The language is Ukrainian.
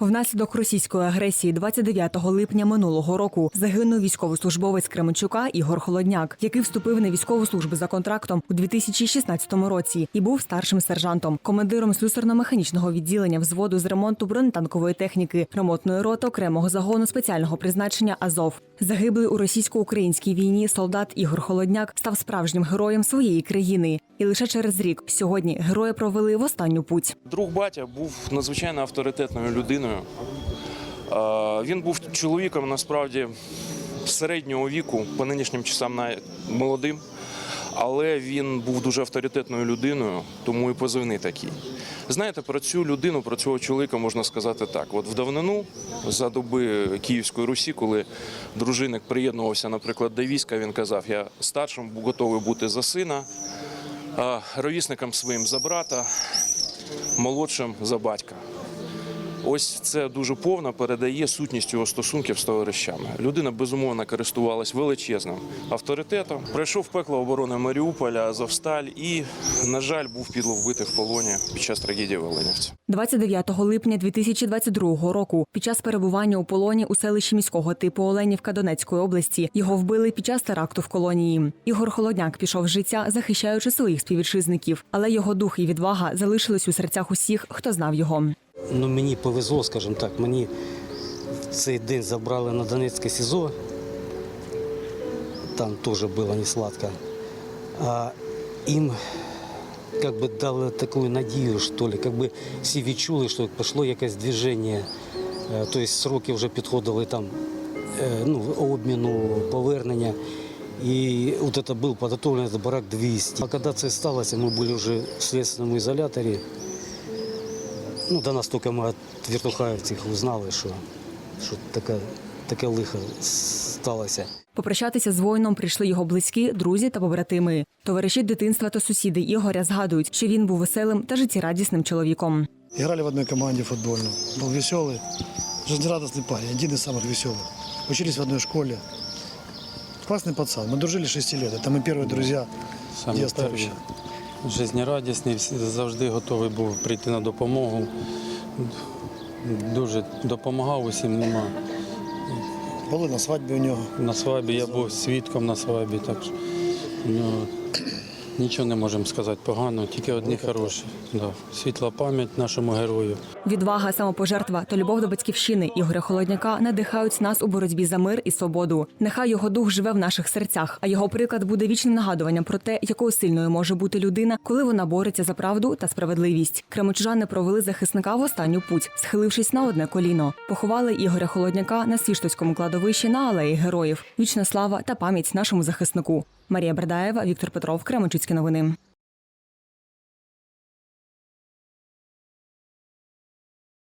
Внаслідок російської агресії 29 липня минулого року загинув військовослужбовець Кременчука Ігор Холодняк, який вступив на військову службу за контрактом у 2016 році і був старшим сержантом, командиром слюсарно-механічного відділення взводу з ремонту бронетанкової техніки, ремонтної роти окремого загону спеціального призначення Азов. Загиблий у російсько-українській війні солдат Ігор Холодняк став справжнім героєм своєї країни. І лише через рік сьогодні герої провели в останню путь. Друг батя був надзвичайно авторитетною людиною. Е, Він був чоловіком насправді середнього віку, по нинішнім часам молодим, але він був дуже авторитетною людиною, тому і позивний такий. Знаєте, про цю людину, про цього чоловіка можна сказати так: от в давнину, за доби Київської Русі, коли дружинник приєднувався, наприклад, до війська, він казав: Я старшим готовий бути за сина, ровісником своїм за брата, молодшим за батька. Ось це дуже повно передає сутність його стосунків з товаришами. Людина безумовно користувалась величезним авторитетом. Пройшов пекло оборони Маріуполя, Азовсталь і, на жаль, був підло вбитий в полоні під час трагедії в Оленівці. 29 липня 2022 року під час перебування у полоні у селищі міського типу Оленівка Донецької області його вбили під час теракту в колонії. Ігор Холодняк пішов з життя, захищаючи своїх співвітчизників, але його дух і відвага залишились у серцях усіх, хто знав його. Ну, мені повезло, скажімо так. Мені цей день забрали на Донецьке СІЗО. Там теж було не сладко. А їм как би дали таку надію, що ли, как би всі відчули, що пішло якесь движення. Тобто сроки вже підходили там е, ну, обміну, повернення. І от це був підготовлений барак 200. А коли це сталося, ми були вже в слідственному ізоляторі. Ну, до нас тільки ми від віртухаївців узнали, що, що таке, таке лихо сталося. Попрощатися з воїном прийшли його близькі, друзі та побратими. Товариші дитинства та сусіди Ігоря згадують, що він був веселим та життєрадісним чоловіком. Играли в одной команде футбольной. Был веселый, жизнерадостный парень, один из самых веселых. Учились в одной школе. Классный пацан. Мы дружили 6 лет. Это мы первые друзья Саме детства перший. вообще. Жизнерадісний, завжди готовий був прийти на допомогу. Дуже допомагав усім. Нема. Були на свадьбі у нього. На свадьбі я був свідком на свадьбі, так що ну, нічого не можемо сказати поганого, тільки одні хороші. Да. Світла пам'ять нашому герою. Відвага, самопожертва та любов до батьківщини Ігоря Холодняка надихають нас у боротьбі за мир і свободу. Нехай його дух живе в наших серцях, а його приклад буде вічним нагадуванням про те, якою сильною може бути людина, коли вона бореться за правду та справедливість. Кремочужани провели захисника в останню путь, схилившись на одне коліно. Поховали Ігоря Холодняка на Свіштовському кладовищі на алеї героїв. Вічна слава та пам'ять нашому захиснику. Марія Бердаєва, Віктор Петров, Кременчуцькі новини.